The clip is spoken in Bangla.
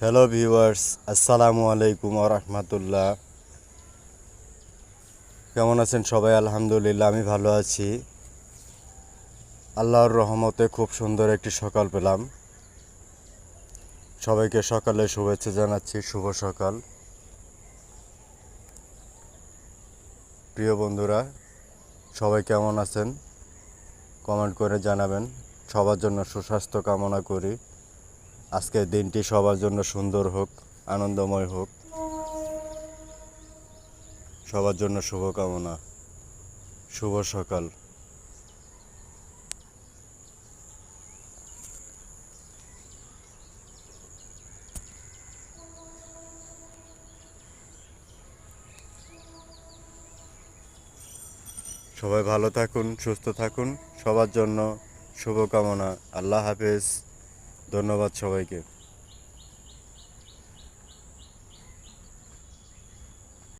হ্যালো ভিউয়ার্স আসসালামু আলাইকুম রহমতুল্লাহ কেমন আছেন সবাই? আলহামদুলিল্লাহ, আমি ভালো আছি। আল্লাহর রহমতে খুব সুন্দর একটি সকাল পেলাম। সবাইকে সকালে শুভেচ্ছা জানাচ্ছি। শুভ সকাল। প্রিয় বন্ধুরা, সবাই কেমন আছেন? কমেন্ট করে জানাবেন। সবার জন্য সুস্বাস্থ্য কামনা করি। আজকের দিনটি সবার জন্য সুন্দর হোক, আনন্দময় হোক। সবার জন্য শুভকামনা। শুভ সকাল। সবাই ভালো থাকুন, সুস্থ থাকুন। সবার জন্য শুভকামনা। আল্লাহ হাফেজ। ধন্যবাদ সবাইকে।